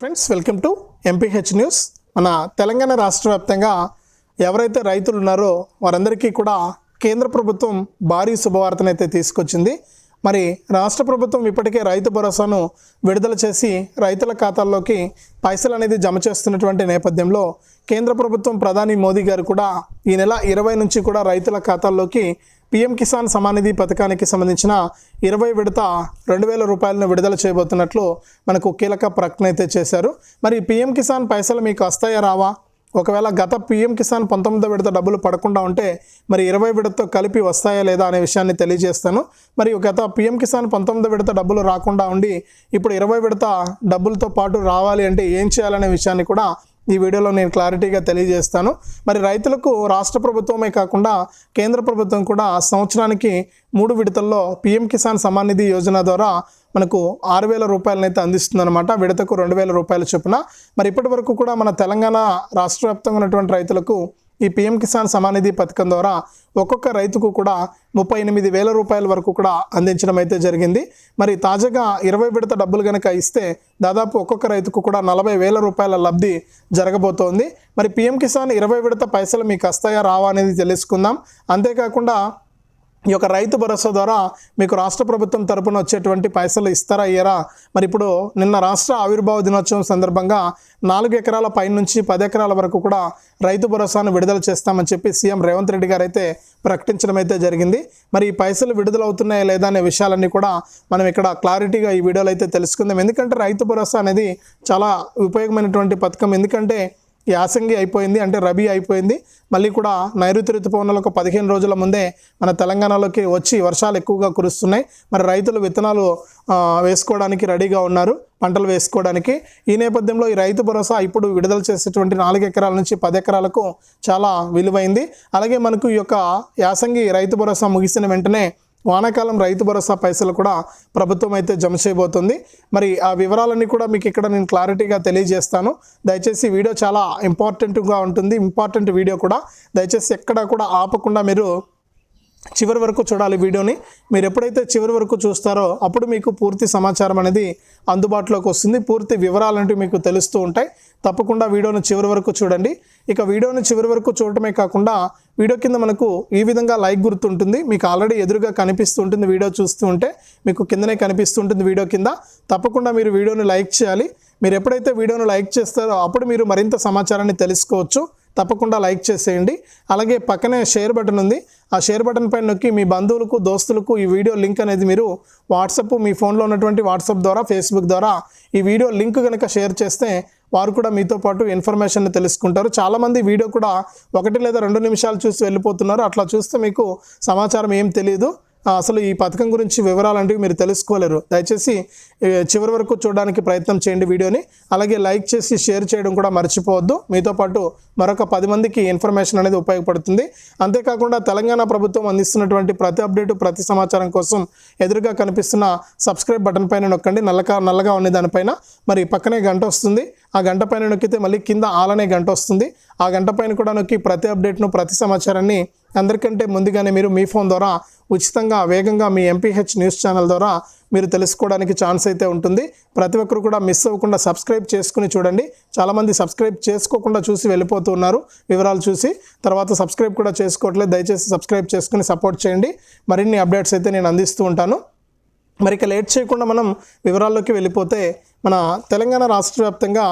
Friends welcome to MPH news మన తెలంగాణ రాష్ట్ర వ్యాప్తంగా ఎవరైతే రైతులు ఉన్నారో వారందరికీ కూడా కేంద్ర ప్రభుత్వం భారీ శుభవార్తనైతే తీసుకొచ్చింది. మరి రాష్ట్ర ప్రభుత్వం ఇప్పటికే రైతు భరోసాను విడుదల చేసి రైతుల ఖాతాల్లోకి పైసలు అనేది జమ చేస్తున్నటువంటి నేపథ్యంలో కేంద్ర ప్రభుత్వం ప్రధాని మోదీ గారు కూడా ఈ నెల ఇరవై నుంచి కూడా రైతుల ఖాతాల్లోకి పీఎం కిసాన్ సమానిధి పథకానికి సంబంధించిన ఇరవై విడత రెండు వేల రూపాయలను విడుదల చేయబోతున్నట్లు మనకు కీలక ప్రకటన అయితే చేశారు. మరి పీఎం కిసాన్ పైసలు మీకు వస్తాయా రావా? ఒకవేళ గత పీఎం కిసాన్ పంతొమ్మిదో విడత డబ్బులు పడకుండా ఉంటే మరి ఇరవై విడతతో కలిపి వస్తాయా లేదా అనే విషయాన్ని తెలియజేస్తాను. మరి గత పీఎం కిసాన్ పంతొమ్మిదో విడత డబ్బులు రాకుండా ఉండి ఇప్పుడు ఇరవై విడత డబ్బులతో పాటు రావాలి అంటే ఏం చేయాలనే విషయాన్ని కూడా ఈ వీడియోలో నేను క్లారిటీగా తెలియజేస్తాను. మరి రైతులకు రాష్ట్ర ప్రభుత్వమే కాకుండా కేంద్ర ప్రభుత్వం కూడా సంవత్సరానికి మూడు విడతల్లో పీఎం కిసాన్ సమ్మాన్ నిధి యోజన ద్వారా మనకు ఆరు వేల రూపాయలనైతే అందిస్తుందన్నమాట. విడతకు రెండు వేల రూపాయల చొప్పున. మరి ఇప్పటి వరకు కూడా మన తెలంగాణ రాష్ట్ర వ్యాప్తంగా ఉన్నటువంటి రైతులకు ఈ పీఎం కిసాన్ సమానిధి పథకం ద్వారా ఒక్కొక్క రైతుకు కూడా ముప్పై ఎనిమిది వేల రూపాయల వరకు కూడా అందించడం అయితే జరిగింది. మరి తాజాగా ఇరవై విడత డబ్బులు కనుక ఇస్తే దాదాపు ఒక్కొక్క రైతుకు కూడా నలభై వేల రూపాయల లబ్ధి జరగబోతోంది. మరి పీఎం కిసాన్ ఇరవై విడత పైసలు మీకు వస్తాయా రావా అనేది తెలుసుకుందాం. అంతేకాకుండా ఈ యొక్క రైతు భరోసా ద్వారా మీకు రాష్ట్ర ప్రభుత్వం తరపున వచ్చేటువంటి పైసలు ఇస్తారా ఇయ్యరా? మరి ఇప్పుడు నిన్న రాష్ట్ర ఆవిర్భావ దినోత్సవం సందర్భంగా నాలుగు ఎకరాల పై నుంచి పది ఎకరాల వరకు కూడా రైతు భరోసాను విడుదల చేస్తామని చెప్పి సీఎం రేవంత్ రెడ్డి గారు అయితే ప్రకటించడం అయితే జరిగింది. మరి ఈ పైసలు విడుదలవుతున్నాయా లేదా అనే విషయాలన్నీ కూడా మనం ఇక్కడ క్లారిటీగా ఈ వీడియోలో అయితే తెలుసుకుందాం. ఎందుకంటే రైతు భరోసా అనేది చాలా ఉపయోగమైనటువంటి పథకం. ఎందుకంటే యాసంగి అయిపోయింది అంటే రబీ అయిపోయింది. మళ్ళీ కూడా నైరుతి ఋతుపవనాలు ఒక పదిహేను రోజుల ముందే మన తెలంగాణలోకి వచ్చి వర్షాలు ఎక్కువగా కురుస్తున్నాయి. మరి రైతులు విత్తనాలు వేసుకోవడానికి రెడీగా ఉన్నారు పంటలు వేసుకోవడానికి. ఈ నేపథ్యంలో ఈ రైతు భరోసా ఇప్పుడు విడుదల చేసేటువంటి నాలుగు ఎకరాల నుంచి పది ఎకరాలకు చాలా విలువైంది. అలాగే మనకు ఈ యొక్క యాసంగి రైతు భరోసా ముగిసిన వెంటనే వానాకాలం రైతు భరోసా పైసలు కూడా ప్రభుత్వం అయితే జమ చేయబోతుంది. మరి ఆ వివరాలన్నీ కూడా మీకు ఇక్కడ నేను క్లారిటీగా తెలియజేస్తాను. దయచేసి వీడియో చాలా ఇంపార్టెంట్గా ఉంటుంది. ఇంపార్టెంట్ వీడియో కూడా దయచేసి ఎక్కడ కూడా ఆపకుండా మీరు చివరి వరకు చూడాలి వీడియోని. మీరు ఎప్పుడైతే చివరి వరకు చూస్తారో అప్పుడు మీకు పూర్తి సమాచారం అనేది అందుబాటులోకి వస్తుంది. పూర్తి వివరాలు మీకు తెలుస్తూ ఉంటాయి. తప్పకుండా వీడియోను చివరి వరకు చూడండి. ఇక వీడియోను చివరి వరకు చూడటమే కాకుండా వీడియో కింద మనకు ఈ విధంగా లైక్ గుర్తుంటుంది. మీకు ఆల్రెడీ ఎదురుగా కనిపిస్తూ ఉంటుంది వీడియో చూస్తూ ఉంటే మీకు కిందనే కనిపిస్తుంటుంది వీడియో కింద. తప్పకుండా మీరు వీడియోని లైక్ చేయాలి. మీరు ఎప్పుడైతే వీడియోను లైక్ చేస్తారో అప్పుడు మీరు మరింత సమాచారాన్ని తెలుసుకోవచ్చు. తప్పకుండా లైక్ చేసేయండి. అలాగే పక్కనే షేర్ బటన్ ఉంది. ఆ షేర్ బటన్ పైన నొక్కి మీ బంధువులకు దోస్తులకు ఈ వీడియో లింక్ అనేది మీరు వాట్సాప్ మీ ఫోన్లో ఉన్నటువంటి వాట్సాప్ ద్వారా ఫేస్బుక్ ద్వారా ఈ వీడియో లింక్ కనుక షేర్ చేస్తే వారు కూడా మీతో పాటు ఇన్ఫర్మేషన్ తెలుసుకుంటారు. చాలామంది వీడియో కూడా ఒకటి లేదా రెండు నిమిషాలు చూసి వెళ్ళిపోతున్నారు. అట్లా చూస్తే మీకు సమాచారం ఏం తెలియదు. అసలు ఈ పథకం గురించి వివరాలు మీరు తెలుసుకోలేరు. దయచేసి చివరి వరకు చూడడానికి ప్రయత్నం చేయండి వీడియోని. అలాగే లైక్ చేసి షేర్ చేయడం కూడా మర్చిపోవద్దు. మీతో పాటు మరొక పది మందికి ఇన్ఫర్మేషన్ అనేది ఉపయోగపడుతుంది. అంతేకాకుండా తెలంగాణ ప్రభుత్వం అందిస్తున్నటువంటి ప్రతి అప్డేటు ప్రతి సమాచారం కోసం ఎదురుగా కనిపిస్తున్న సబ్స్క్రైబ్ బటన్ పైన నొక్కండి. నల్లగా నల్లగా ఉన్న దానిపైన మరి పక్కనే గంట వస్తుంది. ఆ గంట పైన నొక్కితే మళ్ళీ కింద ఆలనే గంట వస్తుంది. ఆ గంట పైన కూడా నొక్కి ప్రతి అప్డేట్ను ప్రతి సమాచారాన్ని అందరికంటే ముందుగానే మీరు మీ ఫోన్ ద్వారా ఉచితంగా వేగంగా మీ ఎంపీహెచ్ న్యూస్ ఛానల్ ద్వారా మీరు తెలుసుకోవడానికి ఛాన్స్ అయితే ఉంటుంది. ప్రతి ఒక్కరు కూడా మిస్ అవ్వకుండా సబ్స్క్రైబ్ చేసుకుని చూడండి. చాలామంది సబ్స్క్రైబ్ చేసుకోకుండా చూసి వెళ్ళిపోతూ ఉన్నారు. వివరాలు చూసి తర్వాత సబ్స్క్రైబ్ కూడా చేసుకోవట్లేదు. దయచేసి సబ్స్క్రైబ్ చేసుకుని సపోర్ట్ చేయండి. మరిన్ని అప్డేట్స్ అయితే నేను అందిస్తూ ఉంటాను. మరి ఇక లేట్ చేయకుండా మనం వివరాల్లోకి వెళ్ళిపోతే మన తెలంగాణ రాష్ట్ర వ్యాప్తంగా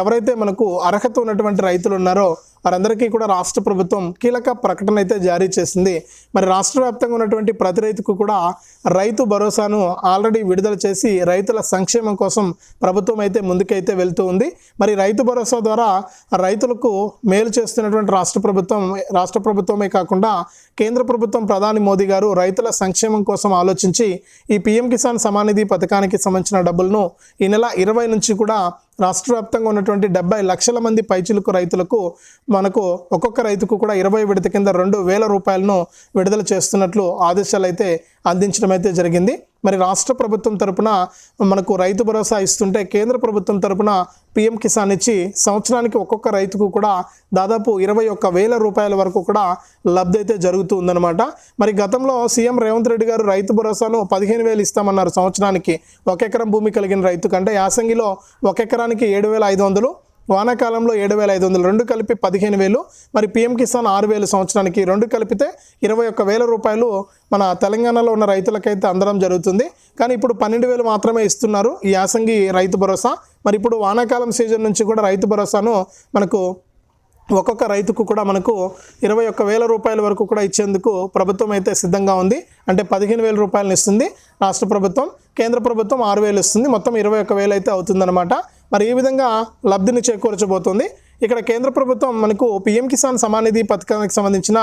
ఎవరైతే మనకు అర్హత ఉన్నటువంటి రైతులు ఉన్నారో వారందరికీ కూడా రాష్ట్ర ప్రభుత్వం కీలక ప్రకటన అయితే జారీ చేసింది. మరి రాష్ట్ర వ్యాప్తంగా ఉన్నటువంటి ప్రతి రైతుకు కూడా రైతు భరోసాను ఆల్రెడీ విడుదల చేసి రైతుల సంక్షేమం కోసం ప్రభుత్వం అయితే ముందుకైతే వెళ్తూ ఉంది. మరి రైతు భరోసా ద్వారా రైతులకు మేలు చేస్తున్నటువంటి రాష్ట్ర ప్రభుత్వం రాష్ట్ర ప్రభుత్వమే కాకుండా కేంద్ర ప్రభుత్వం ప్రధాని మోదీ గారు రైతుల సంక్షేమం కోసం ఆలోచించి ఈ పీఎం కిసాన్ సమానిధి పథకానికి సంబంధించిన డబ్బులను ఈ నెల ఇరవై నుంచి కూడా రాష్ట్ర వ్యాప్తంగా ఉన్నటువంటి డెబ్బై లక్షల మంది పైచిలుకు రైతులకు మనకు ఒక్కొక్క రైతుకు కూడా ఇరవై విడత కింద రెండు వేల రూపాయలను విడుదల చేస్తున్నట్లు ఆదేశాలు అయితే అందించడం అయితే జరిగింది. మరి రాష్ట్ర ప్రభుత్వం తరపున మనకు రైతు భరోసా ఇస్తుంటే కేంద్ర ప్రభుత్వం తరపున పిఎం కిసాన్ ఇచ్చి సంవత్సరానికి ఒక్కొక్క రైతుకు కూడా దాదాపు ఇరవై ఒక్క వేల రూపాయల వరకు కూడా లబ్ధి అయితే జరుగుతూ ఉందన్నమాట మరి గతంలో సీఎం రేవంత్ రెడ్డి గారు రైతు భరోసాను పదిహేను వేలు ఇస్తామన్నారు సంవత్సరానికి. ఒక ఎకరం భూమి కలిగిన రైతు కంటే యాసంగిలో ఒక ఎకరానికి ఏడు వేల ఐదు వందలు వానాకాలంలో ఏడు వేల ఐదు వందలు రెండు కలిపి పదిహేను వేలు మరి పిఎం కిసాన్ ఆరు వేలు సంవత్సరానికి రెండు కలిపితే ఇరవై ఒక్క వేల రూపాయలు మన తెలంగాణలో ఉన్న రైతులకైతే అందడం జరుగుతుంది. కానీ ఇప్పుడు పన్నెండు వేలు మాత్రమే ఇస్తున్నారు ఈ యాసంగి రైతు భరోసా. మరి ఇప్పుడు వానాకాలం సీజన్ నుంచి కూడా రైతు భరోసాను మనకు ఒక్కొక్క రైతుకు కూడా మనకు ఇరవై ఒక్క వేల రూపాయల వరకు కూడా ఇచ్చేందుకు ప్రభుత్వం అయితే సిద్ధంగా ఉంది. అంటే పదిహేను వేల రూపాయలను ఇస్తుంది రాష్ట్ర ప్రభుత్వం. కేంద్ర ప్రభుత్వం ఆరు వేలు ఇస్తుంది. మొత్తం ఇరవై ఒక్క వేలు అయితే అవుతుందన్నమాట. మరి ఈ విధంగా లబ్ధిని చేకూర్చబోతుంది? ఇక్కడ కేంద్ర ప్రభుత్వం మనకు పిఎం కిసాన్ సమానిధి పథకానికి సంబంధించిన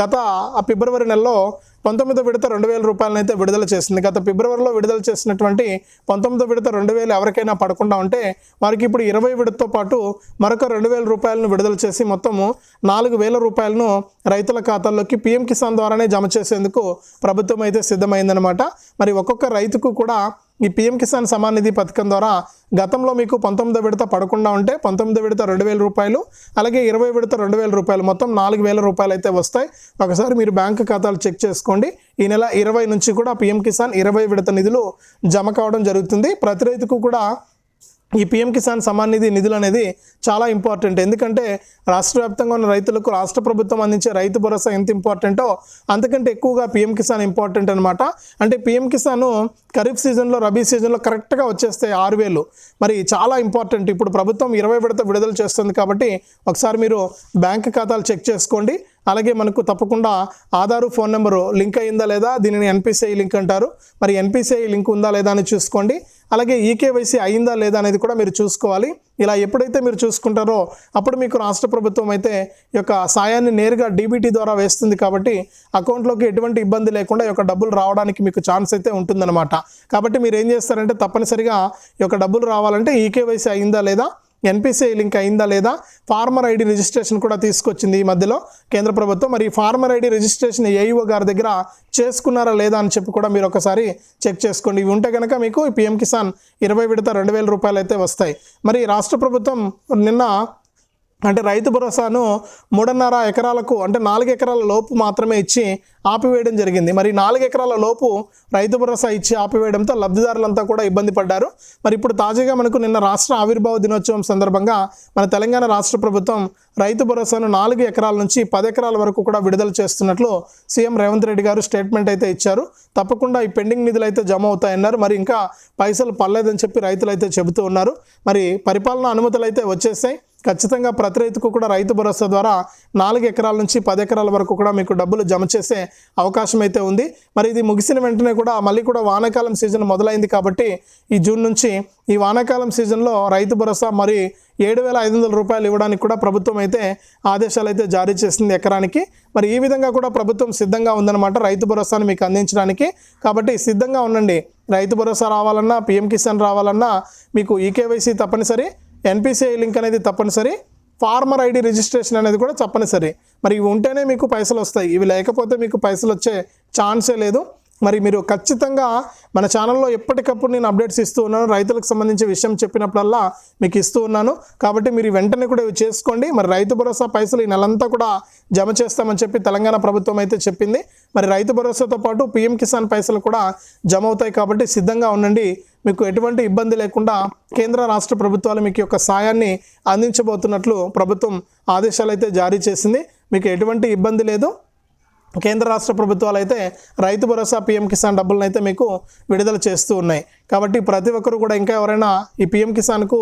గత ఆ ఫిబ్రవరి నెలలో పంతొమ్మిదో విడత రెండు వేల రూపాయలనైతే విడుదల చేసింది. గత ఫిబ్రవరిలో విడుదల చేసినటువంటి పంతొమ్మిదో విడత రెండు వేలు ఎవరికైనా పడకుండా ఉంటే వారికి ఇప్పుడు ఇరవై విడతతో పాటు మరొక రెండు వేల రూపాయలను విడుదల చేసి మొత్తము నాలుగు వేల రూపాయలను రైతుల ఖాతాల్లోకి పిఎం కిసాన్ ద్వారానే జమ చేసేందుకు ప్రభుత్వం అయితే సిద్ధమైందనమాట మరి ఒక్కొక్క రైతుకు కూడా ఈ పిఎం కిసాన్ సమాన్ నిధి పథకం ద్వారా గతంలో మీకు పంతొమ్మిదో విడత పడకుండా ఉంటే పంతొమ్మిదో విడత రెండు వేల రూపాయలు అలాగే ఇరవై విడత రెండు వేల రూపాయలు మొత్తం నాలుగు వేల రూపాయలు అయితే వస్తాయి. ఒకసారి మీరు బ్యాంక్ ఖాతాలు చెక్ చేసుకోండి ఈ నెల ఇరవై నుంచి కూడా పిఎం కిసాన్ ఇరవై విడత నిధులు జమ కావడం జరుగుతుంది. ప్రతి రైతుకు కూడా ఈ పిఎం కిసాన్ సమాన్ నిధి నిధులు అనేది చాలా ఇంపార్టెంట్. ఎందుకంటే రాష్ట్ర వ్యాప్తంగా ఉన్న రైతులకు రాష్ట్ర ప్రభుత్వం అందించే రైతు భరోసా ఎంత ఇంపార్టెంటో అంతకంటే ఎక్కువగా పిఎం కిసాన్ ఇంపార్టెంట్ అనమాట అంటే పిఎం కిసాన్ ఖరీఫ్ సీజన్లో రబీ సీజన్లో కరెక్ట్గా వచ్చేస్తాయి ఆరు వేలు. మరి చాలా ఇంపార్టెంట్. ఇప్పుడు ప్రభుత్వం ఇరవై విడత విడుదల చేస్తుంది కాబట్టి ఒకసారి మీరు బ్యాంక్ ఖాతాలు చెక్ చేసుకోండి. అలాగే మనకు తప్పకుండా ఆధారు ఫోన్ నెంబరు లింక్ అయిందా లేదా దీనిని ఎన్పిసిఐ లింక్ అంటారు. మరి ఎన్పిసిఐ లింక్ ఉందా లేదా అని చూసుకోండి. అలాగే ఈకేవైసీ అయిందా లేదా అనేది కూడా మీరు చూసుకోవాలి. ఇలా ఎప్పుడైతే మీరు చూసుకుంటారో అప్పుడు మీకు రాష్ట్ర ప్రభుత్వం అయితే ఈ యొక్క సాయాన్ని నేరుగా డీబీటీ ద్వారా వేస్తుంది కాబట్టి అకౌంట్లోకి ఎటువంటి ఇబ్బంది లేకుండా ఈ యొక్క డబ్బులు రావడానికి మీకు ఛాన్స్ అయితే ఉంటుందన్నమాట. కాబట్టి మీరు ఏం చేస్తారంటే తప్పనిసరిగా ఈ యొక్క డబ్బులు రావాలంటే ఈకేవైసీ అయిందా లేదా ఎన్పిసిఐ లింక్ అయిందా లేదా? ఫార్మర్ ఐడి రిజిస్ట్రేషన్ కూడా తీసుకొచ్చింది ఈ మధ్యలో కేంద్ర ప్రభుత్వం. మరి ఫార్మర్ ఐడి రిజిస్ట్రేషన్ ఏఈఓ గారి దగ్గర చేసుకున్నారా లేదా అని చెప్పి కూడా మీరు ఒకసారి చెక్ చేసుకోండి. ఇవి ఉంటే కనుక మీకు పిఎం కిసాన్ ఇరవై విడత రెండు వేల రూపాయలు అయితే వస్తాయి. మరి రాష్ట్ర ప్రభుత్వం నిన్న అంటే రైతు భరోసాను మూడున్నర ఎకరాలకు అంటే నాలుగు ఎకరాల లోపు మాత్రమే ఇచ్చి ఆపివేయడం జరిగింది. మరి నాలుగు ఎకరాల లోపు రైతు భరోసా ఇచ్చి ఆపివేయడంతో లబ్ధిదారులంతా కూడా ఇబ్బంది పడ్డారు. మరి ఇప్పుడు తాజాగా మనకు నిన్న రాష్ట్ర ఆవిర్భావ దినోత్సవం సందర్భంగా మన తెలంగాణ రాష్ట్ర ప్రభుత్వం రైతు భరోసాను నాలుగు ఎకరాల నుంచి పది ఎకరాల వరకు కూడా విడుదల చేస్తున్నట్లు సీఎం రేవంత్ రెడ్డి గారు స్టేట్మెంట్ అయితే ఇచ్చారు. తప్పకుండా ఈ పెండింగ్ నిధులు అయితే జమ అవుతాయన్నారు. మరి ఇంకా పైసలు పర్లేదని చెప్పి రైతులు అయితే చెబుతూ ఉన్నారు. మరి పరిపాలన అనుమతులు అయితే వచ్చేసాయి. ఖచ్చితంగా ప్రతి రైతుకు కూడా రైతు భరోసా ద్వారా నాలుగు ఎకరాల నుంచి పది ఎకరాల వరకు కూడా మీకు డబ్బులు జమ చేసే అవకాశం అయితే ఉంది. మరి ఇది ముగిసిన వెంటనే కూడా మళ్ళీ కూడా వానాకాలం సీజన్ మొదలైంది కాబట్టి ఈ జూన్ నుంచి ఈ వానాకాలం సీజన్లో రైతు భరోసా మరి ఏడు వేల ఐదు వందల రూపాయలు ఇవ్వడానికి కూడా ప్రభుత్వం అయితే ఆదేశాలు అయితే జారీ చేసింది ఎకరానికి. మరి ఈ విధంగా కూడా ప్రభుత్వం సిద్ధంగా ఉందన్నమాట రైతు భరోసాను మీకు అందించడానికి. కాబట్టి సిద్ధంగా ఉండండి. రైతు భరోసా రావాలన్నా పిఎం కిసాన్ రావాలన్నా మీకు ఈకేవైసీ తప్పనిసరి. ఎన్పిసిఐ లింక్ అనేది తప్పనిసరి. ఫార్మర్ ఐడి రిజిస్ట్రేషన్ అనేది కూడా తప్పనిసరి. మరి ఇవి ఉంటేనే మీకు పైసలు వస్తాయి. ఇవి లేకపోతే మీకు పైసలు వచ్చే ఛాన్సే లేదు. మరి మీరు ఖచ్చితంగా మన ఛానల్లో ఎప్పటికప్పుడు నేను అప్డేట్స్ ఇస్తూ ఉన్నాను. రైతులకు సంబంధించి విషయం చెప్పినప్పుడల్లా మీకు ఇస్తూ ఉన్నాను. కాబట్టి మీరు వెంటనే కూడా ఇవి చేసుకోండి. మరి రైతు భరోసా పైసలు ఈ నెలంతా కూడా జమ చేస్తామని చెప్పి తెలంగాణ ప్రభుత్వం అయితే చెప్పింది. మరి రైతు భరోసాతో పాటు పిఎం కిసాన్ పైసలు కూడా జమ అవుతాయి కాబట్టి సిద్ధంగా ఉండండి. మీకు ఎటువంటి ఇబ్బంది లేకుండా కేంద్ర రాష్ట్ర ప్రభుత్వాలు మీకు యొక్క సాయాన్ని అందించబోతున్నట్లు ప్రభుత్వం ఆదేశాలు అయితే జారీ చేసింది. మీకు ఎటువంటి ఇబ్బంది లేదు. కేంద్ర రాష్ట్ర ప్రభుత్వాలు అయితే రైతు భరోసా పీఎం కిసాన్ డబ్బులను అయితే మీకు విడుదల చేస్తూ ఉన్నాయి. కాబట్టి ప్రతి ఒక్కరు కూడా ఇంకా ఎవరైనా ఈ పీఎం కిసాన్కు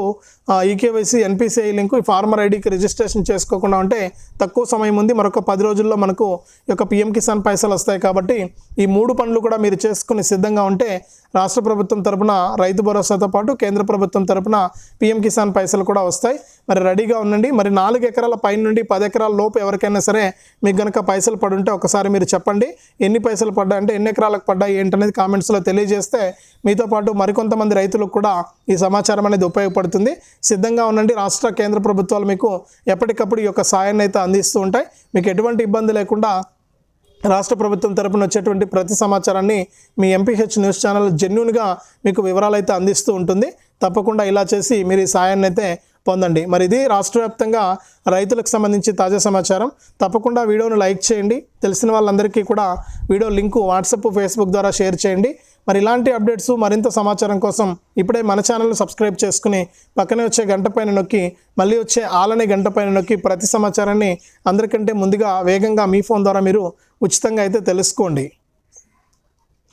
ఈకేవైసీ ఎన్పిసిఐ లింకు ఈ ఫార్మర్ ఐడికి రిజిస్ట్రేషన్ చేసుకోకుండా ఉంటే తక్కువ సమయం ఉంది. మరొక పది రోజుల్లో మనకు ఈ యొక్క పీఎం కిసాన్ పైసలు వస్తాయి కాబట్టి ఈ మూడు పనులు కూడా మీరు చేసుకుని సిద్ధంగా ఉంటే రాష్ట్ర ప్రభుత్వం తరపున రైతు భరోసాతో పాటు కేంద్ర ప్రభుత్వం తరపున పీఎం కిసాన్ పైసలు కూడా వస్తాయి. మరి రెడీగా ఉండండి. మరి నాలుగు ఎకరాల పైన నుండి పది ఎకరాల లోపు ఎవరికైనా సరే మీకు కనుక పైసలు పడుంటే ఒకసారి మీరు చెప్పండి. ఎన్ని పైసలు పడ్డాయి అంటే ఎన్ని ఎకరాలకు పడ్డాయి ఏంటనేది కామెంట్స్లో తెలియజేస్తే మీతో పాటు మరికొంతమంది రైతులకు కూడా ఈ సమాచారం అనేది ఉపయోగపడుతుంది. సిద్ధంగా ఉండండి. రాష్ట్ర కేంద్ర ప్రభుత్వాలు మీకు ఎప్పటికప్పుడు ఈ యొక్క సాయాన్ని అయితే అందిస్తూ ఉంటాయి. మీకు ఎటువంటి ఇబ్బంది లేకుండా రాష్ట్ర ప్రభుత్వం తరపున వచ్చేటువంటి ప్రతి సమాచారాన్ని మీ ఎంపీహెచ్ న్యూస్ ఛానల్ జెన్యున్గా మీకు వివరాలు అయితే అందిస్తూ ఉంటుంది. తప్పకుండా ఇలా చేసి మీరు ఈ సాయాన్ని అయితే పొందండి. మరి ఇది రాష్ట్ర వ్యాప్తంగా రైతులకు సంబంధించి తాజా సమాచారం. తప్పకుండా వీడియోను లైక్ చేయండి. తెలిసిన వాళ్ళందరికీ కూడా వీడియో లింకు వాట్సాప్ ఫేస్బుక్ ద్వారా షేర్ చేయండి. మరి ఇలాంటి అప్డేట్స్ మరింత సమాచారం కోసం ఇప్పుడే మన ఛానల్ను సబ్స్క్రైబ్ చేసుకుని పక్కనే వచ్చే గంట పైన నొక్కి మళ్ళీ వచ్చే ఆలనే గంట పైన నొక్కి ప్రతి సమాచారాన్ని అందరికంటే ముందుగా వేగంగా మీ ఫోన్ ద్వారా మీరు ఉచితంగా అయితే తెలుసుకోండి.